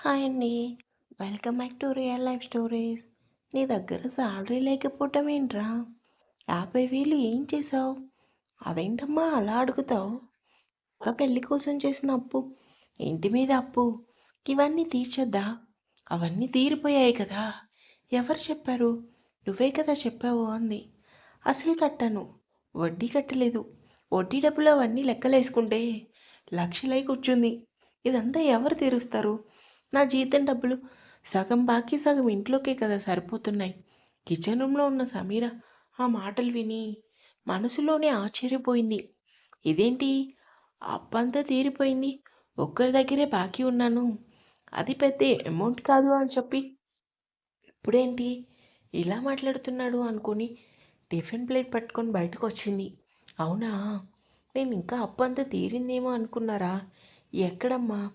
Hi అండి. Welcome back to real life stories. నీ దగ్గర శాలరీ లేకపోవటం ఏంట్రా? యాభై వేలు ఏం చేసావు? అదేంటమ్మా అలా అడుగుతావు? ఒక పెళ్ళి కోసం చేసిన అప్పు ఇంటి మీద అప్పు ఇవన్నీ తీర్చొద్దా? అవన్నీ తీరిపోయాయి కదా. ఎవరు చెప్పారు? నువ్వే కదా చెప్పావు అంది. అసలు కట్టాను. వడ్డీ కట్టలేదు. వడ్డీ డబ్బులు అవన్నీ లెక్కలేసుకుంటే లక్షలై కూర్చుంది. ఇదంతా ఎవరు తీరుస్తారు? నా జీతం డబ్బులు సగం బాకీ సగం ఇంట్లోకే కదా సరిపోతున్నాయి. కిచెన్ రూమ్లో ఉన్న సమీర ఆ మాటలు విని మనసులోనే ఆశ్చర్యపోయింది. ఇదేంటి? అప్పంతా తీరిపోయింది. ఒక్కరి దగ్గరే బాకీ ఉన్నాను. అది పెద్ద అమౌంట్ కాదు అని చెప్పి. ఇప్పుడేంటి? ఇలా మాట్లాడుతున్నాడు అనుకొని టిఫిన్ ప్లేట్ పట్టుకొని బయటకు వచ్చింది. అవునా? నేను ఇంకా అప్పంతా అంతా తీరిందేమో అనుకున్నారా? ఎక్కడమ్మా?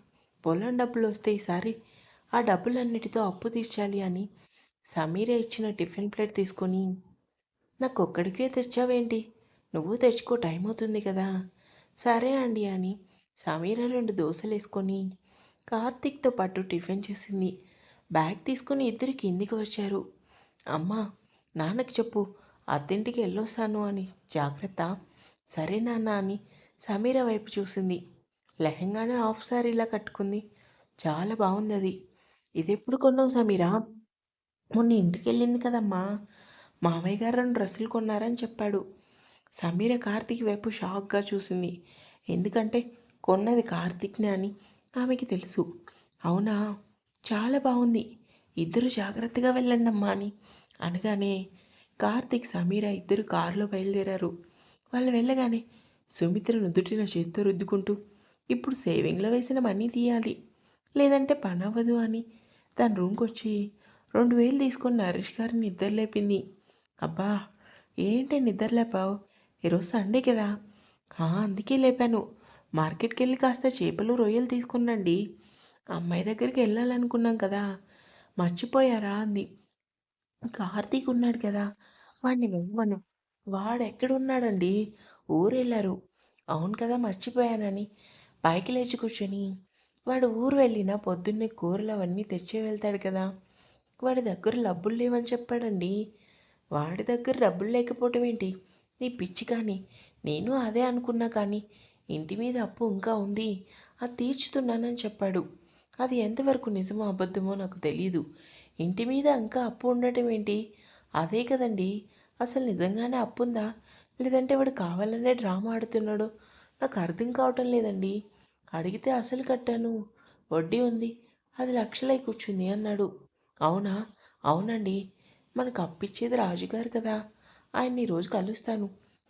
పొలం డబ్బులు వస్తే ఈసారి ఆ డబ్బులన్నిటితో అప్పు తీర్చాలి అని సమీర ఇచ్చిన టిఫిన్ ప్లేట్ తీసుకొని నాకు ఒక్కడికే తెచ్చావేంటి? నువ్వు తెచ్చుకో టైం అవుతుంది కదా. సరే అండి అని సమీర రెండు దోశలు వేసుకొని కార్తీక్తో పాటు టిఫిన్ చేసింది. బ్యాగ్ తీసుకొని ఇద్దరు కిందికి వచ్చారు. అమ్మా నాన్నకి చెప్పు అత్తింటికి వెళ్ళొస్తాను అని జాగ్రత్త సరే నాన్న అని సమీర వైపు చూసింది. లెహంగానే హాఫ్ శారీలా కట్టుకుంది. చాలా బాగుంది అది. ఇది ఎప్పుడు కొన్నావు సమీరా? మొన్న ఇంటికి వెళ్ళింది కదమ్మా. మామయ్య గారు రెండు డ్రెస్సులు కొన్నారని చెప్పాడు. సమీర కార్తీక్ వైపు షాక్గా చూసింది. ఎందుకంటే కొన్నది కార్తిక్నే అని ఆమెకి తెలుసు. అవునా? చాలా బాగుంది. ఇద్దరు జాగ్రత్తగా వెళ్ళండమ్మా అని అనగానే కార్తీక్ సమీర ఇద్దరు కారులో బయలుదేరారు. వాళ్ళు వెళ్ళగానే సుమిత్ర నుదుటిన చేత్తో రుద్దుకుంటూ ఇప్పుడు సేవింగ్లో వేసిన మనీ తీయాలి. లేదంటే పని అవ్వదు అని. తన రూమ్కి వచ్చి రెండు వేలు తీసుకొని నరేష్ గారిని నిద్ర లేపింది. అబ్బా! ఏంటి నిద్ర లేపావు? ఈరోజు సండే కదా. అందుకే లేపాను. మార్కెట్కి వెళ్ళి కాస్త చేపలు రొయ్యలు తీసుకున్నండి. అమ్మాయి దగ్గరికి వెళ్ళాలనుకున్నాం కదా. మర్చిపోయారా అంది. కార్తీక్ ఉన్నాడు కదా. వాడిని వెళ్ళమను వాడు ఎక్కడున్నాడండి ఊరు వెళ్ళారు అవును కదా మర్చిపోయానని. పైకి లేచి కూర్చొని వాడు ఊరు వెళ్ళినా పొద్దున్నే కూరలు అవన్నీ తెచ్చే వెళ్తాడు కదా. వాడి దగ్గర డబ్బులు లేవని చెప్పాడండి. వాడి దగ్గర డబ్బులు లేకపోవటం ఏంటి? నీ పిచ్చి కానీ నేను అదే అనుకున్నా కానీ ఇంటి మీద అప్పు ఇంకా ఉంది. అది తీర్చుతున్నానని చెప్పాడు. అది ఎంతవరకు నిజమో అబద్ధమో నాకు తెలియదు ఇంటి మీద ఇంకా అప్పు ఉండటం ఏంటి? అదే కదండి. అసలు నిజంగానే అప్పు ఉందా లేదంటే వాడు కావాలనే డ్రామా ఆడుతున్నాడు? నాకు అర్థం కావటం లేదండి. అడిగితే అసలు కట్టాను. వడ్డీ ఉంది. అది లక్షలై కూర్చుంది అన్నాడు. అవునా? అవునండి. మనకు అప్పిచ్చేది రాజుగారు కదా. ఆయన్ని రోజు కలుస్తాను.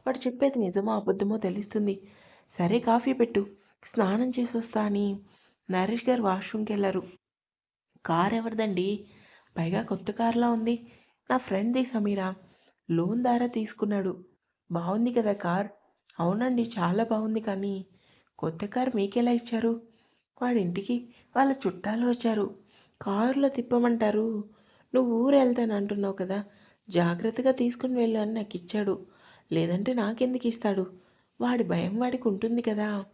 వాడు చెప్పేది నిజమో అబద్ధమో తెలుస్తుంది. సరే కాఫీ పెట్టు. స్నానం చేసి వస్తా అని నరేష్ గారు వాష్రూమ్కి వెళ్ళారు కార్ ఎవరిదండి? పైగా కొత్త కార్లా ఉంది. నా ఫ్రెండ్ది సమీరా. లోన్ ద్వారా తీసుకున్నాడు. బాగుంది కదా కార్. అవునండి చాలా బాగుంది కానీ కొత్త కారు మీకెలా ఇచ్చారు? వాడింటికి వాళ్ళ చుట్టాలు వచ్చారు. కారులో తిప్పమంటారు. నువ్వు ఊరు వెళ్తాను అంటున్నావు కదా. జాగ్రత్తగా తీసుకుని వెళ్ళు అని నాకు ఇచ్చాడు లేదంటే నాకెందుకు ఇస్తాడు? వాడి భయం వాడికి ఉంటుంది కదా.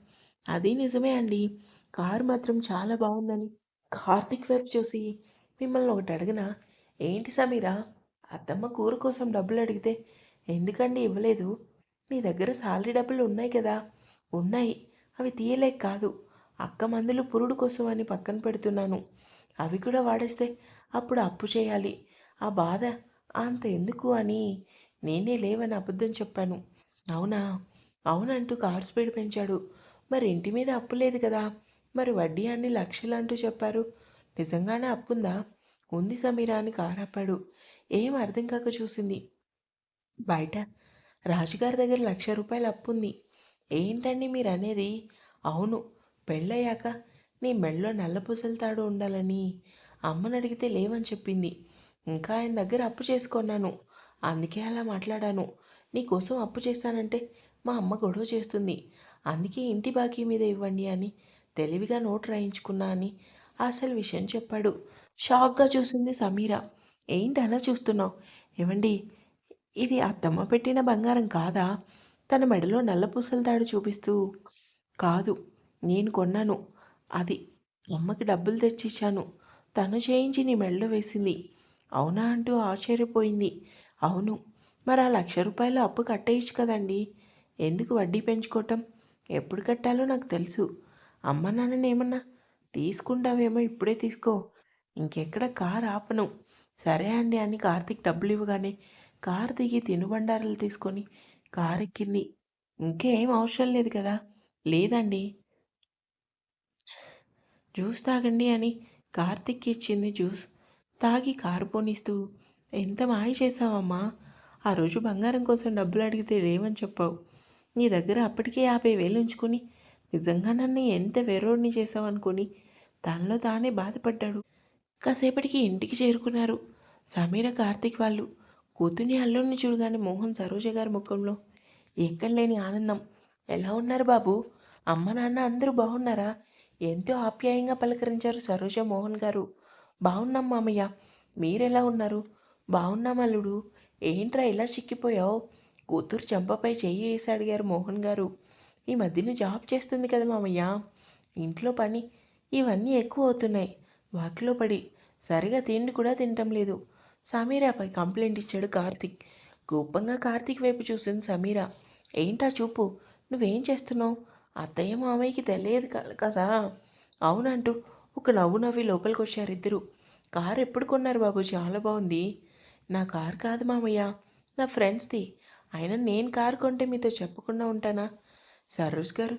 అది నిజమే అండి. కారు మాత్రం చాలా బాగుందని కార్తిక్ వైపు చూసి మిమ్మల్ని ఒకటి అడిగిన ఏంటి సమీరా? అత్తమ్మ కూర కోసం డబ్బులు అడిగితే ఎందుకండి ఇవ్వలేదు? మీ దగ్గర సాలరీ డబ్బులు ఉన్నాయి కదా. ఉన్నాయి. అవి తీయలేక కాదు. అక్క మందులు పురుడు కోసం అని పక్కన పెడుతున్నాను. అవి కూడా వాడేస్తే అప్పుడు అప్పు చేయాలి. ఆ బాధ అంత ఎందుకు అని నేనే లేవని అబద్ధం చెప్పాను. అవునా? అవునంటూ కార్ స్పీడ్ పెంచాడు. మరి ఇంటి మీద అప్పు లేదు కదా? మరి వడ్డీ అన్ని లక్షలు అంటూ చెప్పారు. నిజంగానే అప్పుందా? ఉంది సమీరా అని కారాపాడు. ఏం అర్థం కాక చూసింది. బయట రాజుగారి దగ్గర లక్ష రూపాయలు అప్పుంది. ఏంటండి మీరు అనేది అవును పెళ్ళయ్యాక నీ మెళ్ళో నల్లపూసల తాడు ఉండాలని అమ్మని అడిగితే లేవని చెప్పింది. ఇంకా ఆయన దగ్గర అప్పు చేసుకున్నాను. అందుకే అలా మాట్లాడాను. నీకోసం అప్పు చేస్తానంటే మా అమ్మ గొడవ చేస్తుంది. అందుకే ఇంటి బాకీ మీద ఇవ్వండి అని తెలివిగా నోట్ రాయించుకున్నా అని అసలు విషయం చెప్పాడు. షాక్గా చూసింది సమీర. ఏంటి అలా చూస్తున్నావు? ఏమండి ఇది అత్తమ్మ పెట్టిన బంగారం కాదా? తన మెడలో నల్ల పూసల తాడు చూపిస్తూ కాదు నేను కొన్నాను. అది అమ్మకి డబ్బులు తెచ్చిచ్చాను. తను చేయించి నీ మెడలో వేసింది. అవునా? అంటూ ఆశ్చర్యపోయింది. అవును. మరి ఆ లక్ష రూపాయలు అప్పు కట్టేయచ్చు కదండి. ఎందుకు వడ్డీ పెంచుకోవటం? ఎప్పుడు కట్టాలో నాకు తెలుసు. అమ్మ నాన్ననేమన్నా తీసుకుంటావేమో ఇప్పుడే తీసుకో. ఇంకెక్కడ కార్ ఆపను. సరే అండి అని కార్తీక్ డబ్బులు ఇవ్వగానే కార్ దిగి తినుబండారాలు తీసుకొని కారు ఎక్కింది ఇంకేం అవసరం లేదు కదా? లేదండి. జ్యూస్ తాగండి అని కార్తిక్ ఇచ్చింది జ్యూస్. తాగి కారు పోనిస్తూ ఎంత మాయ చేసావమ్మా ఆ రోజు బంగారం కోసం డబ్బులు అడిగితే లేవని చెప్పావు. నీ దగ్గర అప్పటికే యాభై వేలు ఉంచుకొని నిజంగా నన్ను ఎంత వెర్రోడిని చేసావు అనుకొని తనలో తానే బాధపడ్డాడు. కాసేపటికి ఇంటికి చేరుకున్నారు. సమీర కార్తిక్ వాళ్ళు కూతుర్ని అల్లుడిని చూడగానే మోహన్ సరోజ గారి ముఖంలో ఎక్కడ లేని ఆనందం. ఎలా ఉన్నారు బాబు? అమ్మ నాన్న అందరూ బాగున్నారా? ఎంతో ఆప్యాయంగా పలకరించారు సరోజ మోహన్ గారు. బాగున్నాం మామయ్య. మీరెలా ఉన్నారు? బాగున్నాం అల్లుడు. ఏంట్రా ఇలా చిక్కిపోయావు? కూతురు చెంపపై చెయ్యి వేసి అడిగారు మోహన్ గారు. ఈ మధ్యన జాబ్ చేస్తుంది కదా మామయ్య. ఇంట్లో పని. ఇవన్నీ ఎక్కువ అవుతున్నాయి. వాటిలో పడి సరిగా తిండి కూడా తినటం లేదు. సమీరాపై కంప్లైంట్ ఇచ్చాడు కార్తిక్. కోపంగా కార్తీక్ వైపు చూసింది సమీరా. ఏంటా చూపు? నువ్వేం చేస్తున్నావు? అత్తయ్య మామయ్యకి తెలియదు కదా? అవునంటూ ఒక నవ్వు నవ్వి లోపలికి వచ్చారు ఇద్దరు. కారు ఎప్పుడు కొన్నారు బాబు? చాలా బాగుంది. నా కారు కాదు మామయ్య. నా ఫ్రెండ్స్ది. అయినా నేను కారు కొంటే మీతో చెప్పకుండా ఉంటానా? సరోజ్ గారు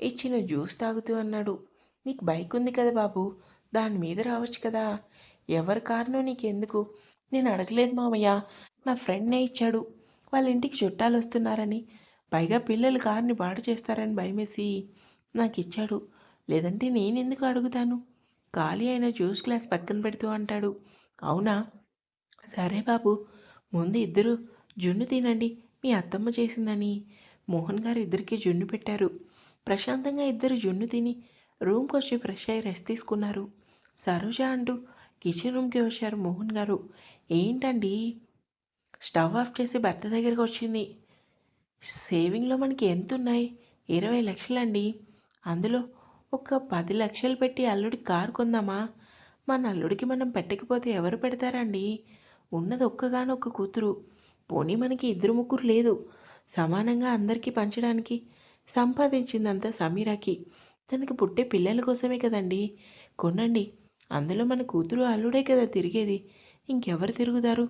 ఇచ్చిన జ్యూస్ తాగుతూ అన్నాడు. నీకు బైక్ ఉంది కదా బాబు. దాని మీద రావచ్చు కదా. ఎవరి కారునో నీకెందుకు? నేను అడగలేదు మామయ్య నా ఫ్రెండ్నే ఇచ్చాడు. వాళ్ళ ఇంటికి చుట్టాలు వస్తున్నారని పైగా పిల్లలు కారుని పాడు చేస్తారని భయమేసి నాకు ఇచ్చాడు లేదంటే నేను ఎందుకు అడుగుతాను? ఖాళీ అయిన జ్యూస్ గ్లాస్ పక్కన పెడుతూ అంటాడు. అవునా? సరే బాబు. ముందు ఇద్దరు జున్ను తినండి. మీ అత్తమ్మ చేసిందని. మోహన్ గారు ఇద్దరికి జున్ను పెట్టారు. ప్రశాంతంగా ఇద్దరు జున్ను తిని రూమ్కి వచ్చి ఫ్రెష్ అయ్యి రెస్ట్ తీసుకున్నారు. సరోజ అంటూ కిచెన్ రూమ్కి వచ్చారు మోహన్ గారు. ఏంటండి? స్టవ్ ఆఫ్ చేసి భర్త దగ్గరికి వచ్చింది సేవింగ్లో మనకి ఎంత ఉన్నాయి ఇరవై లక్షలండి. అందులో ఒక పది లక్షలు పెట్టి అల్లుడికి కారు కొందామా? మన అల్లుడికి మనం పెట్టకపోతే ఎవరు పెడతారండి? ఉన్నది ఒక్కగానొక్క కూతురు. పోనీ మనకి ఇద్దరు ముగ్గురు లేదు. సమానంగా అందరికీ పంచడానికి సంపాదించిందంతా సమీరాకి. తనకి పుట్టే పిల్లల కోసమే కదండి. కొనండి అందులో మన కూతురు అల్లుడే కదా తిరిగేది. ఇంకెవరు తిరుగుతారు?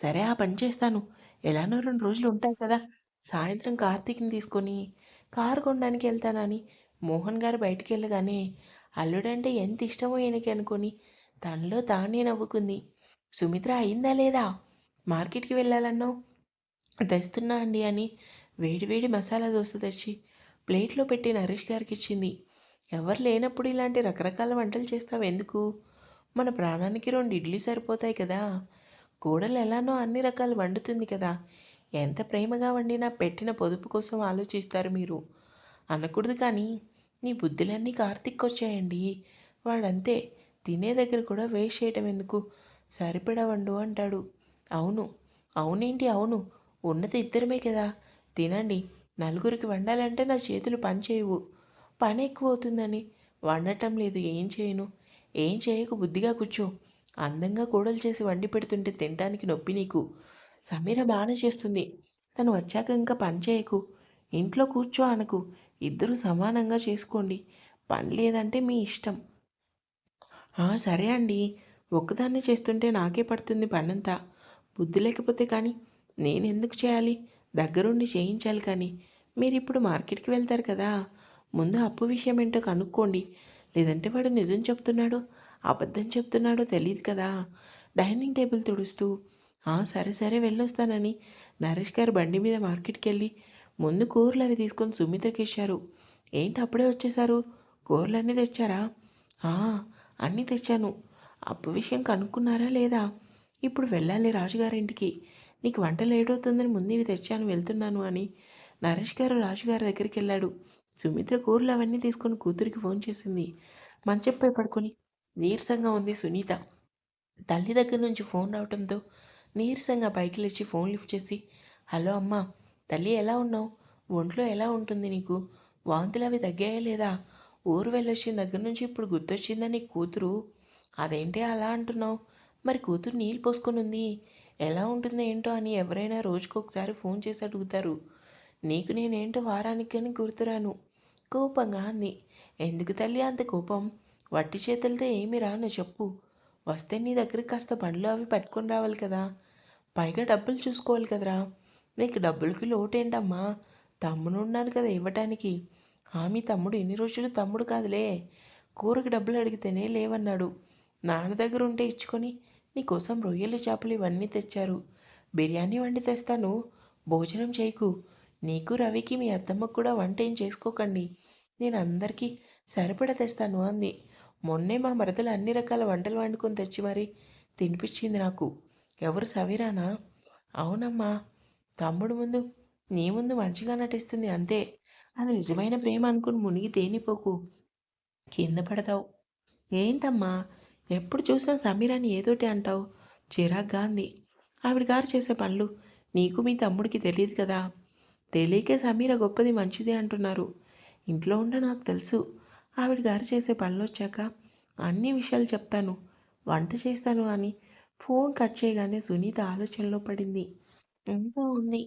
సరే ఆ పని చేస్తాను. ఎలానో రెండు రోజులు ఉంటాయి కదా. సాయంత్రం కార్తీక్ని తీసుకొని కారు కొనడానికి వెళ్తానని మోహన్ గారు బయటికి వెళ్ళగానే అల్లుడంటే ఎంత ఇష్టమో ఈయనకి అనుకొని తనలో తానే నవ్వుకుంది. సుమిత్ర అయిందా లేదా? మార్కెట్కి వెళ్ళాలన్నావు? తెస్తున్నా అండి అని వేడివేడి మసాలా దోశ తెచ్చి ప్లేట్లో పెట్టి నరేష్ గారికి ఇచ్చింది. ఎవరు లేనప్పుడు ఇలాంటి రకరకాల వంటలు చేస్తావు ఎందుకు? మన ప్రాణానికి రెండు ఇడ్లీ సరిపోతాయి కదా. కోడలు ఎలానో అన్ని రకాలు వండుతుంది కదా. ఎంత ప్రేమగా వండినా పెట్టిన పొదుపు కోసం ఆలోచిస్తారు మీరు. అనకూడదు కానీ నీ బుద్ధులన్నీ కార్తిక్ వచ్చాయండి. వాడంతే తినే దగ్గర కూడా వేస్ట్ చేయటం ఎందుకు? సరిపడా వండు అంటాడు. అవును అవునేంటి అవును ఉన్నది ఇద్దరమే కదా. తినండి నలుగురికి వండాలంటే నా చేతులు పని చేయవు పని ఎక్కువ అవుతుందని వండటం లేదు ఏం చేయను. ఏం చేయకు బుద్ధిగా కూర్చో. అందంగా కూడలు చేసి వండి పెడుతుంటే తినడానికి నొప్పి నీకు. సమీర బాగానే చేస్తుంది. తను వచ్చాక ఇంకా పని చేయకు. ఇంట్లో కూర్చో అనకు. ఇద్దరు సమానంగా చేసుకోండి. పని లేదంటే మీ ఇష్టం. సరే అండి. ఒక్కదాన్నే చేస్తుంటే నాకే పడుతుంది పనంతా. బుద్ధి లేకపోతే కానీ నేను ఎందుకు చేయాలి? దగ్గరుండి చేయించాలి కానీ. మీరు ఇప్పుడు మార్కెట్కి వెళ్తారు కదా. ముందు అప్పు విషయం ఏంటో కనుక్కోండి. లేదంటే వాడు నిజం చెప్తున్నాడో అబద్ధం చెప్తున్నాడో తెలియదు కదా. డైనింగ్ టేబుల్ తుడుస్తూ సరే సరే వెళ్ళొస్తానని. నరేష్ గారు బండి మీద మార్కెట్కి వెళ్ళి ముందు కూరలు అవి తీసుకొని సుమిత్రకి ఇచ్చారు. ఏంటి అప్పుడే వచ్చేసారు కూరలన్నీ తెచ్చారా? అన్నీ తెచ్చాను. అప్పు విషయం కనుక్కున్నారా లేదా? ఇప్పుడు వెళ్ళాలి రాజుగారింటికి నీకు వంట లేట్ అవుతుందని ముందు ఇవి తెచ్చాను వెళ్తున్నాను అని నరేష్ గారు రాజుగారి దగ్గరికి వెళ్ళాడు. సుమిత్ర కూరలు అవన్నీ తీసుకొని కూతురికి ఫోన్ చేసింది. మంచంపై పడుకొని నీరసంగా ఉంది సునీత. తల్లి దగ్గర నుంచి ఫోన్ రావడంతో నీరసంగా పైకి లేచి ఫోన్ లిఫ్ట్ చేసి హలో అమ్మా తల్లి ఎలా ఉన్నావు? ఒంట్లో ఎలా ఉంటుంది నీకు? వాంతులు అవి తగ్గాయా లేదా? ఊరు వెళ్ళొచ్చిన దగ్గర నుంచి ఇప్పుడు గుర్తొచ్చిందని కూతురు? అదేంటి అలా అంటున్నావు? మరి కూతురు నీళ్ళు పోసుకొని ఉంది. ఎలా ఉంటుందో ఏంటో అని ఎవరైనా రోజుకొకసారి ఫోన్ చేసి అడుగుతారు. నీకు నేనేంటో వారానికి కానీ గుర్తురాను. కోపంగా అంది. ఎందుకు తల్లి అంత కోపం? వట్టి చేతులతో ఏమి రాను చెప్పు. వస్తే నీ దగ్గరికి కాస్త పండ్లు అవి పట్టుకొని రావాలి కదా. పైగా డబ్బులు చూసుకోవాలి కదరా. నీకు డబ్బులకి లోటేంటమ్మా? తమ్ముడు ఉన్నాను కదా ఇవ్వటానికి. ఆమె మీ తమ్ముడు ఎన్ని రోజులు తమ్ముడు కాదులే. కూరకి డబ్బులు అడిగితేనే లేవన్నాడు. నాన్న దగ్గర ఉంటే ఇచ్చుకొని నీకోసం రొయ్యలు చేపలు ఇవన్నీ తెచ్చారు. బిర్యానీ వండి తెస్తాను. భోజనం చేయకు. నీకు రవికి మీ అత్తమ్మకు కూడా వంట ఏం చేసుకోకండి. నేను అందరికీ సరిపడా తెస్తాను అంది. మొన్నే మా మరదలు అన్ని రకాల వంటలు వండుకొని తెచ్చి మరి తినిపించింది నాకు. ఎవరు సవీరానా? అవునమ్మా తమ్ముడు ముందు నీ ముందు మంచిగా నటిస్తుంది అంతే. అది నిజమైన ప్రేమ అనుకుని మునిగి తేనిపోకు. కింద పడతావు. ఏంటమ్మా ఎప్పుడు చూసినా సమీరాని ఏదోటి అంటావు? చిరాగ్గా అంది. ఆవిడ గారు చేసే పనులు నీకు మీ తమ్ముడికి తెలియదు కదా. తెలియకే సమీర గొప్పది మంచిది అంటున్నారు. ఇంట్లో ఉండ నాకు తెలుసు. ఆవిడ గారు చేసే పనులు వచ్చాక అన్ని విషయాలు చెప్తాను. వంట చేస్తాను అని ఫోన్ కట్ చేయగానే సునీత ఆలోచనలో పడింది. ఇంకా ఉంది.